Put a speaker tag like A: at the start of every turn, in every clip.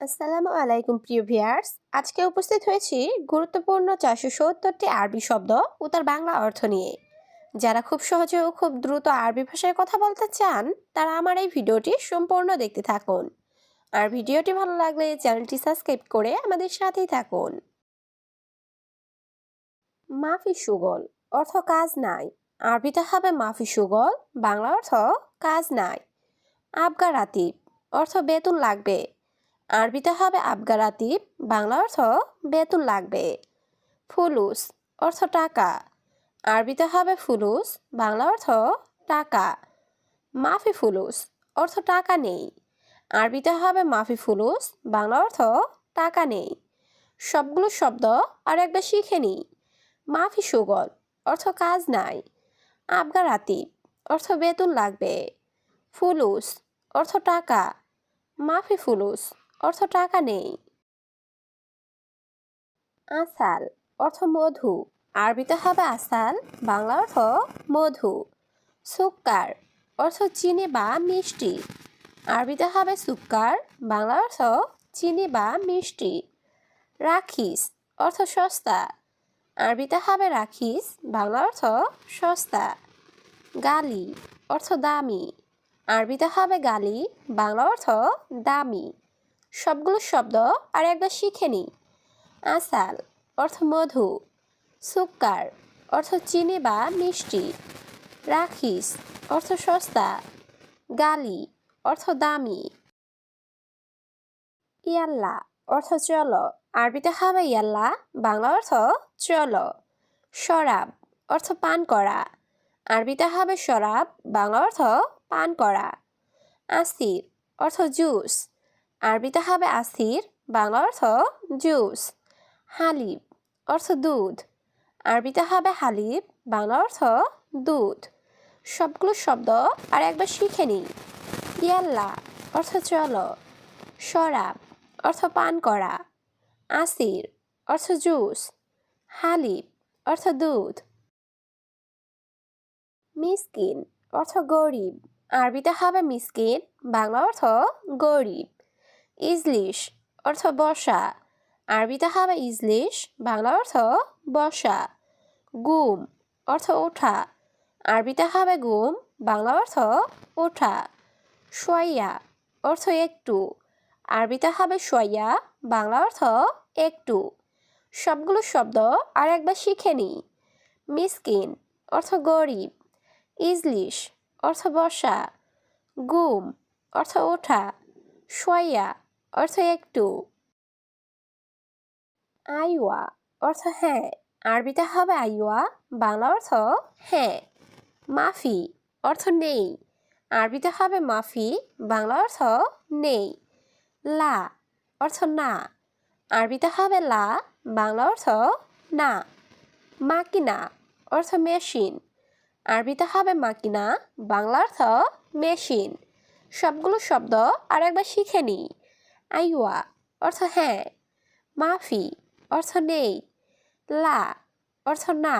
A: আসসালামু আলাইকুম, প্রিয় ভিয়ার্স আজকে উপস্থিত হয়েছি গুরুত্বপূর্ণ চারশো সত্তরটি আরবি শব্দ ও তার বাংলা অর্থ নিয়ে। যারা খুব সহজে ও খুব দ্রুত আরবি ভাষায় কথা বলতে চান, তারা আমার এই ভিডিওটি সম্পূর্ণ দেখতে থাকুন। আর ভিডিওটি ভালো লাগলে চ্যানেলটি সাবস্ক্রাইব করে আমাদের সাথেই থাকুন। মাফি সুগল অর্থ কাজ নাই। আরবিতে হবে মাফি সুগল, বাংলা অর্থ কাজ নাই। আবগা রাতিব অর্থ বেতন লাগবে। আরবিতে হবে আবগার আবগারাতিব বাংলা অর্থ বেতন লাগবে। ফুলুস, অর্থ টাকা। আরবিতে হবে ফুলুস, বাংলা অর্থ টাকা। মাফি ফুলুস, অর্থ টাকা নেই। আরবিতে হবে মাফি ফুলুস, বাংলা অর্থ টাকা নেই। সবগুলো শব্দ আর একবার শিখে নিই। মাফি সুগল, অর্থ কাজ নাই। আবগার আবগারাতিব অর্থ বেতন লাগবে। ফুলুস, অর্থ টাকা। মাফি ফুলুস অর্থ টাকা নেই। আসাল, অর্থ মধু। আরবিতে হবে আসাল, বাংলা অর্থ মধু। সুক্কার, অর্থ চিনি বা মিষ্টি। আরবিতে হবে সুক্কার, বাংলা অর্থ চিনি বা মিষ্টি। রাখিস, অর্থ সস্তা। আরবিতে হবে রাখিস, বাংলা অর্থ সস্তা। গালি, অর্থ দামি। আরবিতে হবে গালি, বাংলা অর্থ দামি। সবগুলো শব্দ আর একবার শিখে নিই। আসাল, অর্থ মধু। সুক্কার, অর্থ চিনি বা মিষ্টি। রাখিস, অর্থ সস্তা। গালি, অর্থ দামি। ইয়াল্লা, অর্থ চলো। আরবিতে হবে ইয়াল্লা, বাংলা অর্থ চলো। শরাব, অর্থ পান করা। আরবিতে হবে শরাব, বাংলা অর্থ পান করা। আসির, অর্থ জুস। আরবিতে হবে আসির, বাংলা অর্থ জুস। হালিব অর্থ দুধ। আরবিতে হবে হালিব বাংলা অর্থ দুধ। সবগুলো শব্দ আর একবার শিখে নিই। ইয়াল্লা অর্থ চলো। শরাব অর্থ পান করা। আসির অর্থ জুস। হালিব অর্থ দুধ। মিসকিন অর্থ গরিব। আরবিতে হবে মিসকিন, বাংলা অর্থ গরিব। ইজলিশ অর্থ বসা আরবিতে হবে ইজলিশ, বাংলা অর্থ বসা গুম অর্থ ওঠা। আরবিতে হবে গুম, বাংলা অর্থ ওঠা। সোয়া অর্থ একটু। আরবিতে হবে সোয়া বাংলা অর্থ একটু। সবগুলো শব্দ আর একবার শিখে নিই মিসকিন অর্থ গরিব। ইজলিশ অর্থ বসা গুম অর্থ ওঠা। সোয়া অর্থ একটু। আইওয়া অর্থ হ্যাঁ। আরবিতে হবে আইওয়া, বাংলা অর্থ হ্যাঁ। মাফি অর্থ নেই। আরবিতে হবে মাফি, বাংলা অর্থ নেই। লা অর্থ না। আরবিতে হবে লা, বাংলা অর্থ না। মাকিনা অর্থ মেশিন। আরবিতে হবে মাকিনা, বাংলা অর্থ মেশিন। সবগুলো শব্দ আর একবার শিখে নিই। আইওয়া অর্থ হ্যাঁ মাফি অর্থ নেই, লা অর্থ না মা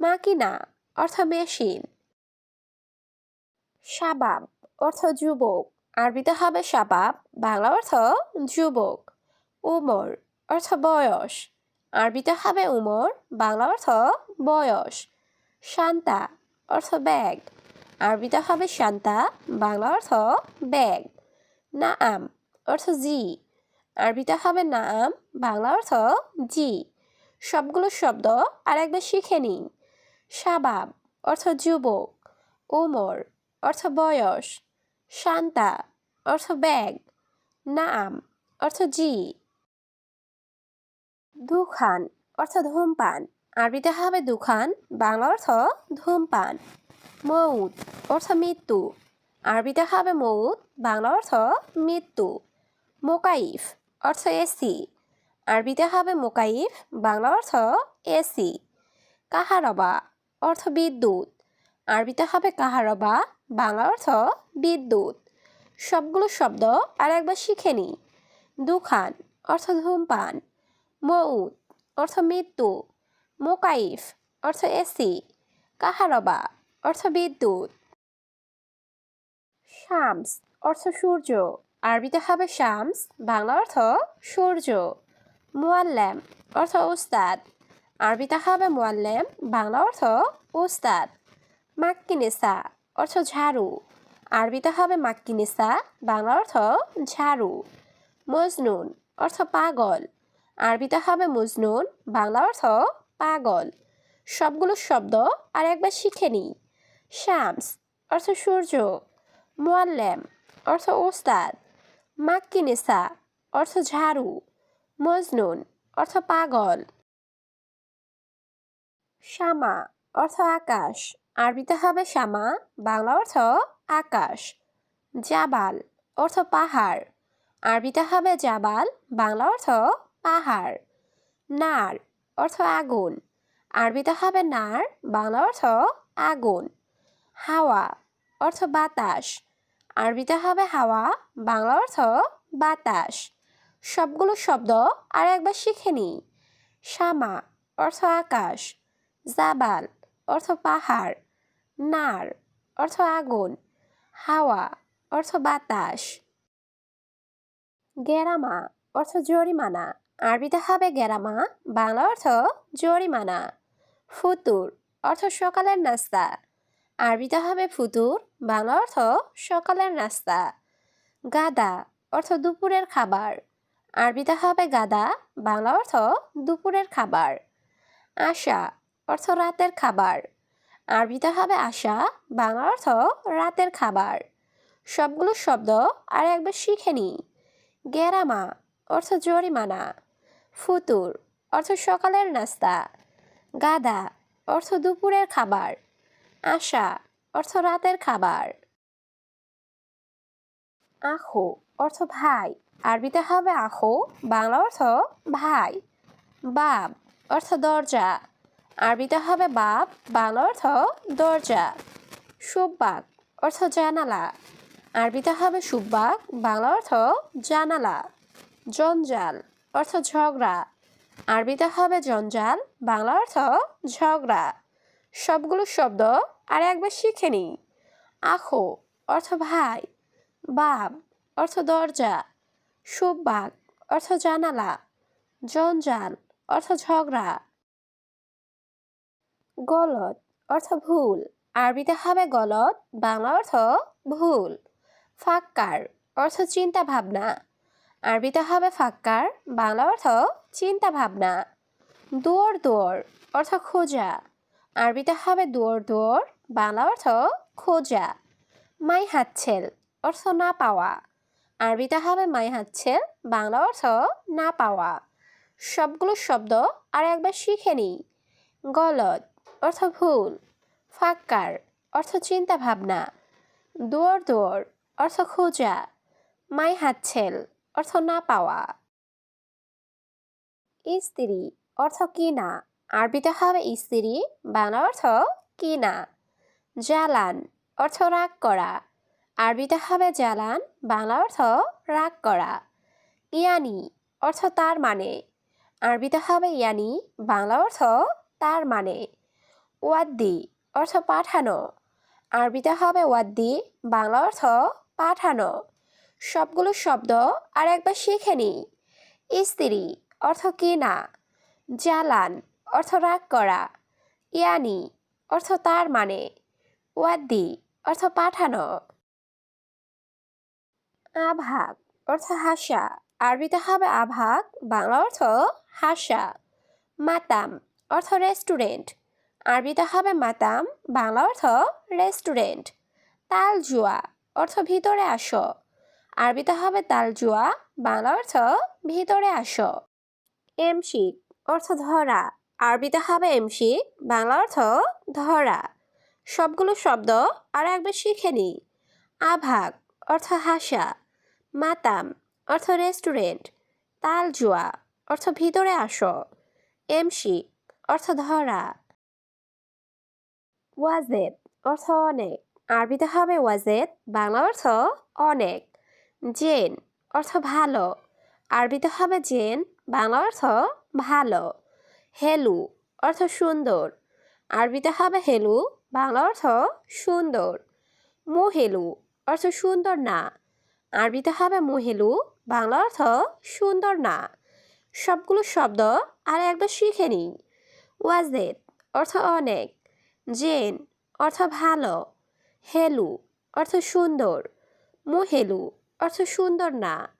A: মাকিনা অর্থ মেশিন। শাবাব অর্থ যুবক, আরবিতে হবে শাবাব, বাংলা অর্থ যুবক। উমর অর্থ বয়স, আরবিতে হবে উমর, বাংলা অর্থ বয়স। শান্তা অর্থ ব্যাগ, আরবিতে হবে শান্তা, বাংলা অর্থ ব্যাগ। নাআম অর্থ জি। আরবিতে হবে নাম, বাংলা অর্থ জি। সবগুলো শব্দ আর একবার শিখে নিন শাবাব, অর্থ যুবক। ওমর, অর্থ বয়স। শান্তা, অর্থ ব্যাগ। নাম, অর্থ জি। দুখান, অর্থ ধূমপান। আরবিতে হবে দুখান, বাংলা অর্থ ধূমপান। মৌত, অর্থ মৃত্যু। আরবিতে হবে মৌত, বাংলা অর্থ মৃত্যু। মোকাইফ অর্থ এসি আরবিতে হবে মোকাইফ, বাংলা অর্থ এসি কাহারবা অর্থ বিদ্যুৎ। আরবিতে হবে কাহারবা, বাংলা অর্থ বিদ্যুৎ। সবগুলো শব্দ আর একবার শিখে নিই দুখান অর্থ ধূমপান। মৌত অর্থ মৃত্যু। মোকাইফ অর্থ এসি কাহারবা অর্থ বিদ্যুৎ। শামস অর্থ সূর্য। আরবিতে হবে শামস, বাংলা অর্থ সূর্য। মুয়াল্লাম অর্থ উস্তাদ। আরবিতে হবে মুয়াল্লাম বাংলা অর্থ উস্তাদ। মাক্কিনেসা অর্থ ঝাড়ু। আরবিতে হবে মাক্কিনেসা, বাংলা অর্থ ঝাড়ু। মজনুন অর্থ পাগল। আরবিতে হবে মজনুন, বাংলা অর্থ পাগল। সবগুলো শব্দ আর একবার শিখে নিই। শামস অর্থ সূর্য। মোয়াল্লেম অর্থ ওস্তাদ মাক্কিনেসা, অর্থ ঝাড়ু, মজনুন, অর্থ পাগল। শামা, অর্থ আকাশ, আরবিতে হবে শামা, বাংলা অর্থ আকাশ। জাবাল, অর্থ পাহাড়, আরবিতে হবে জাবাল, বাংলা অর্থ পাহাড়। নার, অর্থ আগুন, আরবিতে হবে নার, বাংলা অর্থ আগুন। হাওয়া, অর্থ বাতাস আরবিতে হবে হাওয়া, বাংলা অর্থ বাতাস। সবগুলো শব্দ আর একবার শিখে নিই। শামা অর্থ আকাশ, জাবাল অর্থ পাহাড়, নার অর্থ আগুন, হাওয়া অর্থ বাতাস। গেরামা অর্থ জরিমানা, আরবিতে হবে গেরামা, বাংলা অর্থ জরিমানা। ফুতুর অর্থ সকালের নাস্তা আরবিতে হবে ফুতুর, বাংলা অর্থ সকালের নাস্তা। গাদা অর্থ দুপুরের খাবার। আরবিতে হবে গাদা, বাংলা অর্থ দুপুরের খাবার। আশা অর্থ রাতের খাবার। আরবিতে হবে আশা, বাংলা অর্থ রাতের খাবার। সবগুলো শব্দ আর একবার শিখে নিই গেরামা অর্থ জরিমানা। ফুতুর অর্থ সকালের নাস্তা। গাদা অর্থ দুপুরের খাবার। আশা, অর্থ রাতের খাবার। আখো অর্থ ভাই। আরবিতে হবে আখো বাংলা অর্থ ভাই। বাপ, অর্থ দরজা। আরবিতে হবে বাপ, বাংলা অর্থ দরজা। সুব্বাক, অর্থ জানালা। আরবিতে হবে সুব্বাক, বাংলা অর্থ জানালা। জঞ্জাল, অর্থ ঝগড়া। আরবিতে হবে জঞ্জাল, বাংলা অর্থ ঝগড়া। সবগুলো শব্দ আর একবার শিখে নিই। আখো অর্থ ভাই বাপ অর্থ দরজা সুব্বাক অর্থ জানালা, জঞ্জাল অর্থ ঝগড়া। গলত অর্থ ভুল, আরবিতে হবে গলত বাংলা অর্থ ভুল। ফাক্কার অর্থ চিন্তা ভাবনা, আরবিতে হবে ফাক্কার, বাংলা অর্থ চিন্তা ভাবনা। দোয়ার দোয়ার অর্থ খোঁজা। আরবিতে হবে দুয়ার দুয়ার বাংলা অর্থ খোঁজা। মাই হাতছেল, অর্থ না পাওয়া। আরবিতে হবে মাই হাতছেল, বাংলা অর্থ না পাওয়া। সবগুলো শব্দ আর একবার শিখে নিই। গলত অর্থ ভুল। ফাক্কার, অর্থ চিন্তা ভাবনা। দুয়ার দুয়ার অর্থ খোঁজা। মাই হাতছেল, অর্থ না পাওয়া। স্ত্রী, অর্থ কিনা। আরবিতে হবে স্ত্রী বাংলা অর্থ কিনা? জালান অর্থ রাগ করা। আরবিতে হবে জালান, বাংলা অর্থ রাগ করা। ইয়ানি অর্থ তার মানে। আরবিতে হবে ইয়ানি, বাংলা অর্থ তার মানে। ওয়াদ্দি অর্থ পাঠানো। আরবিতে হবে ওয়াদ্দি, বাংলা অর্থ পাঠানো। সবগুলো শব্দ আর একবার শিখে নিই। স্ত্রী অর্থ কিনা? জালান অর্থ রাগ করা। ইয়ানি, অর্থ তার মানে। ওয়াদ্দি, অর্থ পাঠানো। আভাগ, অর্থ হাসা। আরবিতে হবে আভাগ, বাংলা অর্থ হাসা। মাতাম, অর্থ রেস্টুরেন্ট। আরবিতে হবে মাতাম, বাংলা অর্থ রেস্টুরেন্ট। তাল জুয়া অর্থ ভিতরে আসো। আরবিতে হবে তাল জুয়া বাংলা অর্থ ভিতরে আসো। এমশিক, অর্থ ধরা। আরবিতে হবে এমশিক বাংলা অর্থ ধরা। সবগুলো শব্দ আর একবার শিখে নিই। আভাগ অর্থ হাসা, মাতাম অর্থ রেস্টুরেন্ট তাল জুয়া অর্থ ভিতরে আসো এমশিক অর্থ ধরা। ওয়াজেদ অর্থ অনেক, আরবিতে হবে ওয়াজেদ, বাংলা অর্থ অনেক। জেন অর্থ ভালো, আরবিতে হবে জেন, বাংলা অর্থ ভালো। হেলু অর্থ সুন্দর। আরবিতে হবে হেলু, বাংলা অর্থ সুন্দর। মোহেলু অর্থ সুন্দর না। আরবিতে হবে মহিলু, বাংলা অর্থ সুন্দর না। সবগুলো শব্দ আর একবার শিখে নিই। ওয়াজেদ অর্থ অনেক। জেন অর্থ ভালো। হেলু অর্থ সুন্দর। মুহেলু অর্থ সুন্দর না।